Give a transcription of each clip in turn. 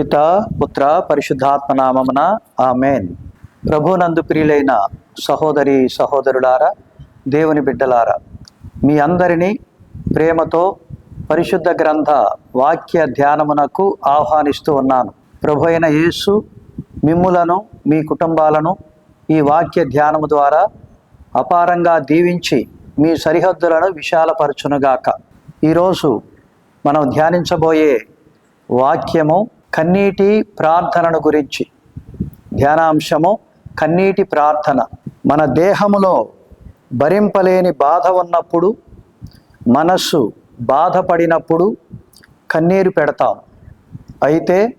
పిత పుత్ర పరిశుద్ధాత్మ నామమున ఆమెన్. ప్రభునందు ప్రియులైన సహోదరి సహోదరులారా దేవుని బిడ్డలారా మీ అందరినీ ప్రేమతో పరిశుద్ధ గ్రంథ వాక్య ధ్యానమునకు ఆహ్వానిస్తూ ఉన్నాను. ప్రభు అయిన యేసు మిమ్ములను మీ కుటుంబాలను ఈ వాక్య ధ్యానము ద్వారా అపారంగా దీవించి మీ సరిహద్దులను విశాలపరచునుగాక. ఈరోజు మనం ధ్యానించబోయే వాక్యము కన్నీటి ప్రార్థనను గురించి. ధ్యానాంశము కన్నీటి ప్రార్థన. మన దేహములో భరింపలేని బాధ ఉన్నప్పుడు మనస్సు బాధపడినప్పుడు కన్నీరు పెడతాం. అయితే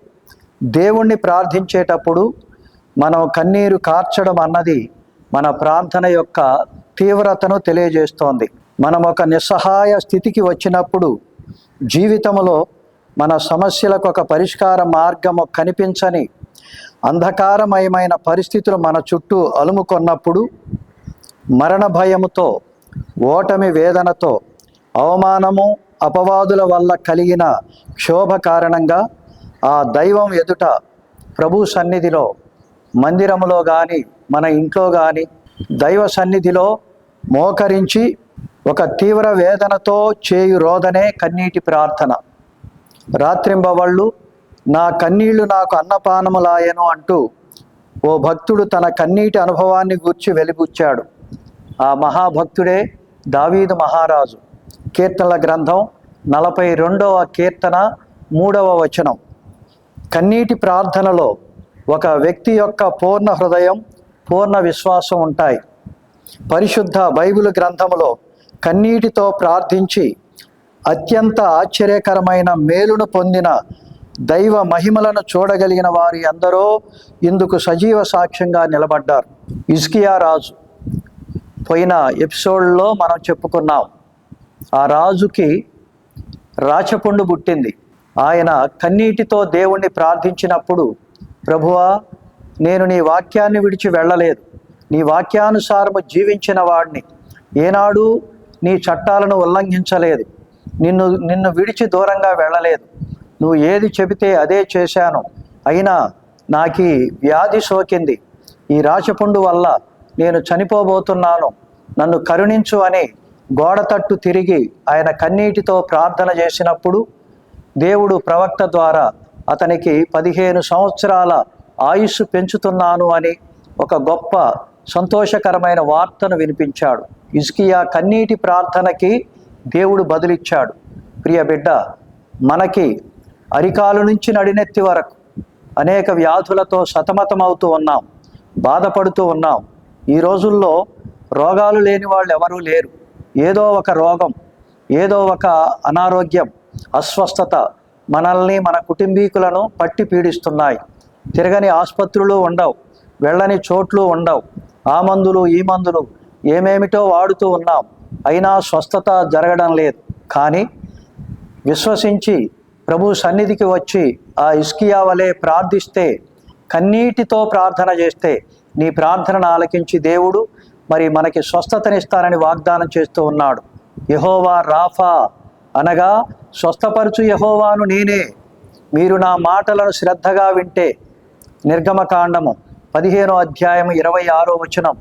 దేవుణ్ణి ప్రార్థించేటప్పుడు మనం కన్నీరు కార్చడం అన్నది మన ప్రార్థన యొక్క తీవ్రతను తెలియజేస్తోంది. మనం ఒక నిస్సహాయ స్థితికి వచ్చినప్పుడు జీవితంలో మన సమస్యలకు ఒక పరిష్కార మార్గము కనిపించని అంధకారమయమైన పరిస్థితులు మన చుట్టూ అలుముకొన్నప్పుడు మరణ భయముతో ఓటమి వేదనతో అవమానము అపవాదుల వల్ల కలిగిన క్షోభ కారణంగా ఆ దైవం ఎదుట ప్రభు సన్నిధిలో మందిరములో కానీ మన ఇంట్లో కానీ దైవ సన్నిధిలో మోకరించి ఒక తీవ్ర వేదనతో చేయు రోదనే కన్నీటి ప్రార్థన. రాత్రింబవళ్ళు నా కన్నీళ్ళు నాకు అన్నపానములాయను అంటూ ఓ భక్తుడు తన కన్నీటి అనుభవాన్ని గూర్చి వెలిబుచ్చాడు. ఆ మహాభక్తుడే దావీదు మహారాజు. కీర్తనల గ్రంథం నలభై రెండవ కీర్తన మూడవ వచనం. కన్నీటి ప్రార్థనలో ఒక వ్యక్తి యొక్క పూర్ణ హృదయం పూర్ణ విశ్వాసం ఉంటాయి. పరిశుద్ధ బైబిల్ గ్రంథములో కన్నీటితో ప్రార్థించి అత్యంత ఆశ్చర్యకరమైన మేలును పొందిన దైవ మహిమలను చూడగలిగిన వారు ఎందరో ఇందుకు సజీవ సాక్ష్యంగా నిలబడ్డారు. ఇస్కియా రాజు. పోయిన ఎపిసోడ్లో మనం చెప్పుకున్నాం ఆ రాజుకి రాచపుండు పుట్టింది. ఆయన కన్నీటితో దేవుణ్ణి ప్రార్థించినప్పుడు ప్రభువా నేను నీ వాక్యాన్ని విడిచి వెళ్ళలేదు. నీ వాక్యానుసారము జీవించిన వాడిని. ఏనాడు నీ చట్టాలను ఉల్లంఘించలేదు. నిన్ను నిన్ను విడిచి దూరంగా వెళ్ళలేదు. నువ్వు ఏది చెబితే అదే చేశాను. అయినా నాకు వ్యాధి సోకింది. ఈ రాచపుండు వల్ల నేను చనిపోబోతున్నాను. నన్ను కరుణించు అని గోడ తట్టు తిరిగి ఆయన కన్నీటితో ప్రార్థన చేసినప్పుడు దేవుడు ప్రవక్త ద్వారా అతనికి పదిహేను సంవత్సరాల ఆయుస్సు పెంచుతున్నాను అని ఒక గొప్ప సంతోషకరమైన వార్తను వినిపించాడు. ఇజ్కియా కన్నీటి ప్రార్థనకి దేవుడు బదులిచ్చాడు. ప్రియ బిడ్డ మనకి అరికాలు నుంచి నడినెత్తి వరకు అనేక వ్యాధులతో సతమతమవుతూ ఉన్నాం బాధపడుతూ ఉన్నాం. ఈ రోజుల్లో రోగాలు లేని వాళ్ళు ఎవరూ లేరు. ఏదో ఒక రోగం ఏదో ఒక అనారోగ్యం అస్వస్థత మనల్ని మన కుటుంబీకులను పట్టి పీడిస్తున్నాయి. తిరగని ఆసుపత్రులు ఉండవు వెళ్ళని చోట్లు ఉండవు. ఆ మందులు ఈ మందులు ఏమేమిటో వాడుతూ ఉన్నాం. అయినా స్వస్థత జరగడం లేదు. కానీ విశ్వసించి ప్రభు సన్నిధికి వచ్చి ఆ ఇస్కియా వలె ప్రార్థిస్తే కన్నీటితో ప్రార్థన చేస్తే నీ ప్రార్థనను ఆలకించి దేవుడు మరి మనకి స్వస్థతనిస్తానని వాగ్దానం చేస్తూ ఉన్నాడు. యహోవా రాఫా అనగా స్వస్థపరచు యహోవాను నేనే. మీరు నా మాటలను శ్రద్ధగా వింటే నిర్గమకాండము పదిహేనో అధ్యాయం ఇరవై ఆరో వచనం.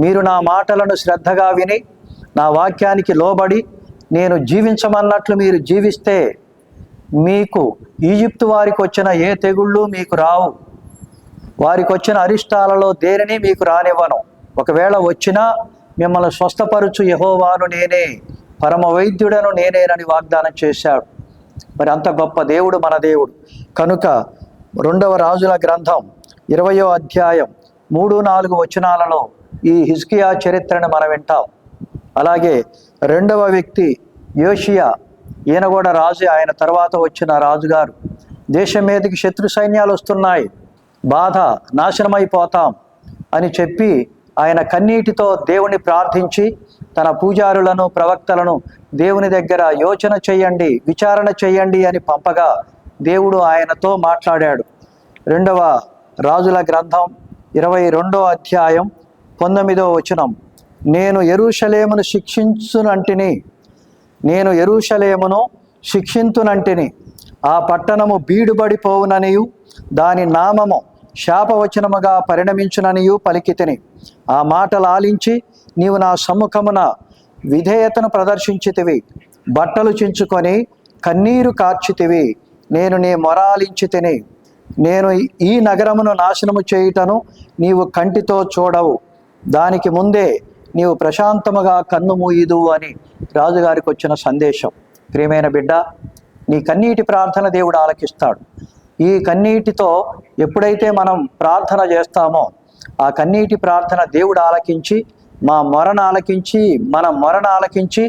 మీరు నా మాటలను శ్రద్ధగా విని నా వాక్యానికి లోబడి నేను జీవించమన్నట్లు మీరు జీవిస్తే మీకు ఈజిప్టు వారికి వచ్చిన ఏ తెగుళ్ళు మీకు రావు. వారికి వచ్చిన అరిష్టాలలో దేనిని మీకు రానివ్వను. ఒకవేళ వచ్చినా మిమ్మల్ని స్వస్థపరచు యహోవాను నేనే పరమ వైద్యుడను నేనేనని వాగ్దానం చేశాడు. మరి అంత గొప్ప దేవుడు మన దేవుడు. కనుక రెండవ రాజుల గ్రంథం ఇరవయో అధ్యాయం మూడు నాలుగు వచనాలలో ఈ హిజ్కియా చరిత్రను మనం వింటాం. అలాగే రెండవ వ్యక్తి యోషియా. ఈయన కూడా రాజు. ఆయన తర్వాత వచ్చిన రాజుగారు. దేశం మీదకి శత్రు సైన్యాలు వస్తున్నాయి. బాధ నాశనమైపోతాం అని చెప్పి ఆయన కన్నీటితో దేవుని ప్రార్థించి తన పూజారులను ప్రవక్తలను దేవుని దగ్గర యోచన చేయండి విచారణ చేయండి అని పంపగా దేవుడు ఆయనతో మాట్లాడాడు. రెండవ రాజుల గ్రంథం ఇరవై రెండో అధ్యాయం పంతొమ్మిదో వచనం. నేను ఎరుషలేమును శిక్షించునంటిని. నేను ఎరుషలేమును శిక్షింతునంటిని. ఆ పట్టణము బీడుబడిపోవుననియు దాని నామము శాపవచనముగా పరిణమించుననియు పలికితిని. ఆ మాటలు ఆలించి నీవు నా సమ్ముఖమున విధేయతను ప్రదర్శించితివి బట్టలు చించుకొని కన్నీరు కార్చితివి నేను నీ మొరాలించి తిని నేను ఈ నగరమును నాశనము చేయుటను నీవు కంటితో చూడవు. దానికి ముందే నీవు ప్రశాంతముగా కన్ను మూయిదు అని రాజుగారికి వచ్చిన సందేశం. ప్రియమైన బిడ్డ నీ కన్నీటి ప్రార్థన దేవుడు ఆలకిస్తాడు. ఈ కన్నీటితో ఎప్పుడైతే మనం ప్రార్థన చేస్తామో ఆ కన్నీటి ప్రార్థన దేవుడు ఆలకించి మా మొరను ఆలకించి మన మొరను ఆలకించి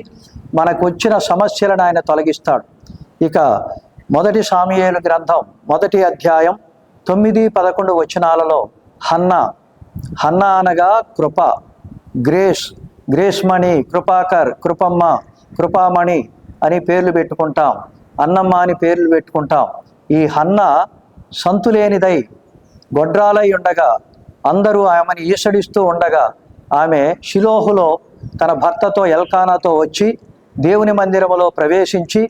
మనకు వచ్చిన సమస్యలను ఆయన తొలగిస్తాడు. ఇక మొదటి సామియేలు గ్రంథం మొదటి అధ్యాయం తొమ్మిది పదకొండు వచనాలలో హన్నా హన్నా అనగా కృప. గ్రేష్ గ్రేష్మణి కృపాకర్ కృపమ్మ కృపామణి అని పేర్లు పెట్టుకుంటాం. అన్నమ్మ అని పేర్లు పెట్టుకుంటాం. ఈ హన్న సంతులేనిదై గొడ్రాలై ఉండగా అందరూ ఆమెను ఈసడిస్తూ ఉండగా ఆమె షిలోహులో తన భర్తతో ఎల్కానాతో వచ్చి దేవుని మందిరములో ప్రవేశించి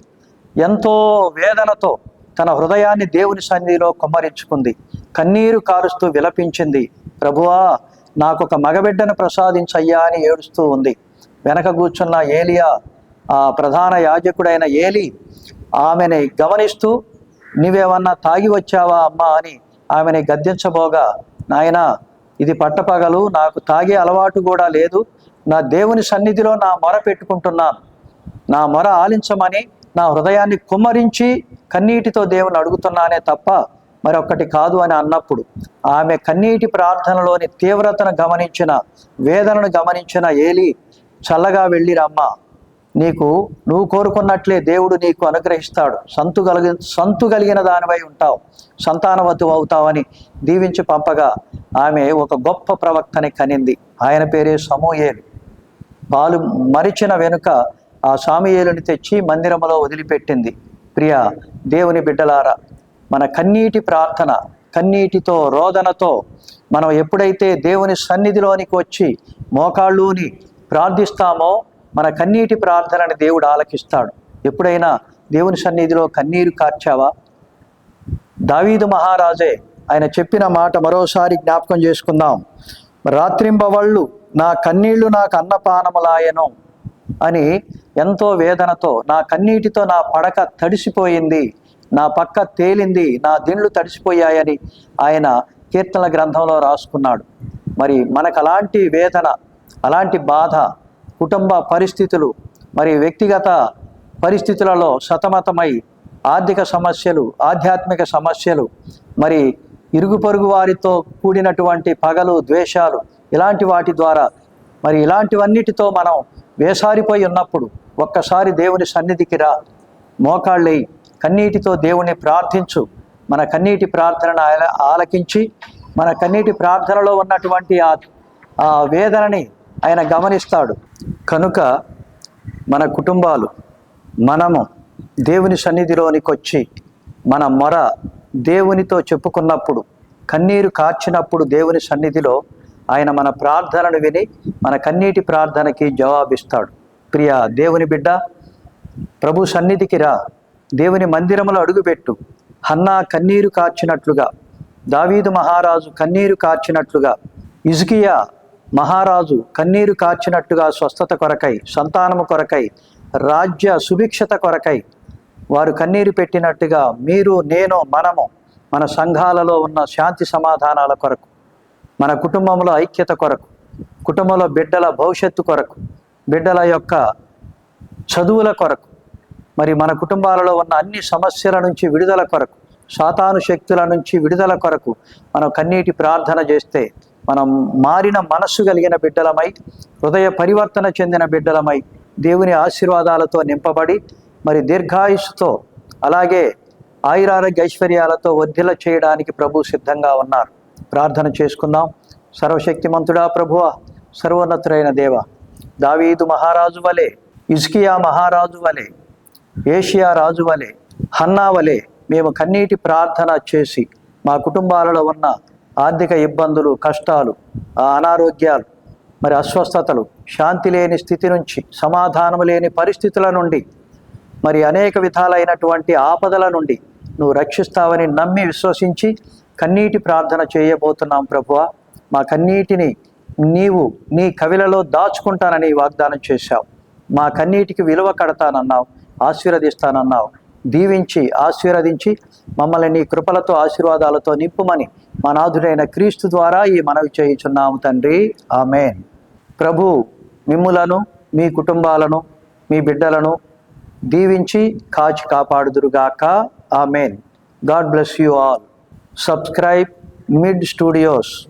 ఎంతో వేదనతో తన హృదయాన్ని దేవుని సన్నిధిలో కుమ్మరించుకుంది. కన్నీరు కారుస్తూ విలపించింది. ప్రభువా నాకు ఒక మగబిడ్డను ప్రసాదించయ్యా అని ఏడుస్తూ ఉంది. వెనక కూర్చున్న ఏలియా ఆ ప్రధాన యాజకుడైన ఏలి ఆమెని గమనిస్తూ నీవేమన్నా తాగి వచ్చావా అమ్మా? అని ఆమెని గద్దించబోగా నాయనా ఇది పట్టపగలు నాకు తాగే అలవాటు కూడా లేదు. నా దేవుని సన్నిధిలో నా మొర పెట్టుకుంటున్నాను నా మొర ఆలించమని నా హృదయాన్ని కుమ్మరించి కన్నీటితో దేవుని అడుగుతున్నానే తప్ప మరొక్కటి కాదు అని అన్నప్పుడు ఆమె కన్నీటి ప్రార్థనలోని తీవ్రతను గమనించిన వేదనను గమనించిన ఏలి చల్లగా వెళ్ళిరమ్మా నీకు నువ్వు కోరుకున్నట్లే దేవుడు నీకు అనుగ్రహిస్తాడు. సంతు కలిగి సంతు కలిగిన దానివై ఉంటావు. సంతానవతు అవుతావని దీవించి పంపగా ఆమె ఒక గొప్ప ప్రవక్తని కనింది. ఆయన పేరే సమూయేలు. పాలు మరిచిన వెనుక ఆ సామియేలుని తెచ్చి మందిరములో వదిలిపెట్టింది. ప్రియ దేవుని బిడ్డలారా మన కన్నీటి ప్రార్థన కన్నీటితో రోదనతో మనం ఎప్పుడైతే దేవుని సన్నిధిలోనికి వచ్చి మోకాళ్ళుని ప్రార్థిస్తామో మన కన్నీటి ప్రార్థనని దేవుడు ఆలకిస్తాడు. ఎప్పుడైనా దేవుని సన్నిధిలో కన్నీరు కార్చావా? దావీదు మహారాజే ఆయన చెప్పిన మాట మరోసారి జ్ఞాపకం చేసుకుందాం. రాత్రింబవళ్ళు నా కన్నీళ్ళు నాకు అన్నపానములాయను అని ఎంతో వేదనతో నా కన్నీటితో నా పడక తడిసిపోయింది. నా పక్క తేలింది నా దిండ్లు తడిసిపోయాయని ఆయన కీర్తనల గ్రంథంలో రాసుకున్నాడు. మరి మనకు అలాంటి వేదన అలాంటి బాధ కుటుంబ పరిస్థితులు మరి వ్యక్తిగత పరిస్థితులలో సతమతమై ఆర్థిక సమస్యలు ఆధ్యాత్మిక సమస్యలు మరి ఇరుగు పొరుగు వారితో కూడినటువంటి పగలు ద్వేషాలు ఇలాంటి వాటి ద్వారా మరి ఇలాంటివన్నిటితో మనం వేసారిపోయి ఉన్నప్పుడు ఒక్కసారి దేవుని సన్నిధికి రా మోకాళ్ళై కన్నీటితో దేవుని ప్రార్థించు. మన కన్నీటి ప్రార్థనను ఆయన ఆలకించి మన కన్నీటి ప్రార్థనలో ఉన్నటువంటి ఆ ఆ వేదనని ఆయన గమనిస్తాడు. కనుక మన కుటుంబాలు మనము దేవుని సన్నిధిలోనికి వచ్చి మన మొర దేవునితో చెప్పుకున్నప్పుడు కన్నీరు కార్చినప్పుడు దేవుని సన్నిధిలో ఆయన మన ప్రార్థనను విని మన కన్నీటి ప్రార్థనకి జవాబిస్తాడు. ప్రియ దేవుని బిడ్డ ప్రభు సన్నిధికి రా. దేవుని మందిరములో అడుగుపెట్టు. హన్నా కన్నీరు కార్చినట్లుగా దావీదు మహారాజు కన్నీరు కార్చినట్లుగా ఇజుకియా మహారాజు కన్నీరు కార్చినట్టుగా స్వస్థత కొరకై సంతానము కొరకై రాజ్య సుభిక్షత కొరకై వారు కన్నీరు పెట్టినట్టుగా మీరు నేను మనము మన సంఘాలలో ఉన్న శాంతి సమాధానాల కొరకు మన కుటుంబంలో ఐక్యత కొరకు కుటుంబంలో బిడ్డల భవిష్యత్తు కొరకు బిడ్డల యొక్క చదువుల కొరకు మరి మన కుటుంబాలలో ఉన్న అన్ని సమస్యల నుంచి విడుదల కొరకు సాతాను శక్తుల నుంచి విడుదల కొరకు మనం కన్నీటి ప్రార్థన చేస్తే మనం మారిన మనస్సు కలిగిన బిడ్డలమై హృదయ పరివర్తన చెందిన బిడ్డలమై దేవుని ఆశీర్వాదాలతో నింపబడి మరి దీర్ఘాయుస్సుతో అలాగే ఆయురారోగ్య ఐశ్వర్యాలతో వర్ధిల చేయడానికి ప్రభు సిద్ధంగా ఉన్నారు. ప్రార్థన చేసుకుందాం. సర్వశక్తిమంతుడా ప్రభువ సర్వోన్నతుడైన దేవ దావీదు మహారాజు వలె ఇజ్కియా మహారాజు వలె ఏషియా రాజు వలె హన్నా వలె మేము కన్నీటి ప్రార్థన చేసి మా కుటుంబాలలో ఉన్న ఆర్థిక ఇబ్బందులు కష్టాలు ఆ అనారోగ్యాలు మరి అస్వస్థతలు శాంతి లేని స్థితి నుంచి సమాధానం లేని పరిస్థితుల నుండి మరి అనేక విధాలైనటువంటి ఆపదల నుండి నువ్వు రక్షిస్తావని నమ్మి విశ్వసించి కన్నీటి ప్రార్థన చేయబోతున్నాం ప్రభువ. మా కన్నీటిని నీవు నీ కవిలలో దాచుకుంటానని వాగ్దానం చేశావు. మా కన్నీటికి విలువ కడతానన్నావు. ఆశీర్వదిస్తానన్నావు. దీవించి ఆశీర్వదించి మమ్మల్ని నీ కృపలతో ఆశీర్వాదాలతో నింపుమని మా నాథుడైన క్రీస్తు ద్వారా ఈ మనవి చేయుచున్నాము తండ్రి. ఆమెన్. ప్రభు మిమ్ములను మీ కుటుంబాలను మీ బిడ్డలను దీవించి కాచి కాపాడుదురుగాక. Amen. God bless you all. Subscribe Mid Studios.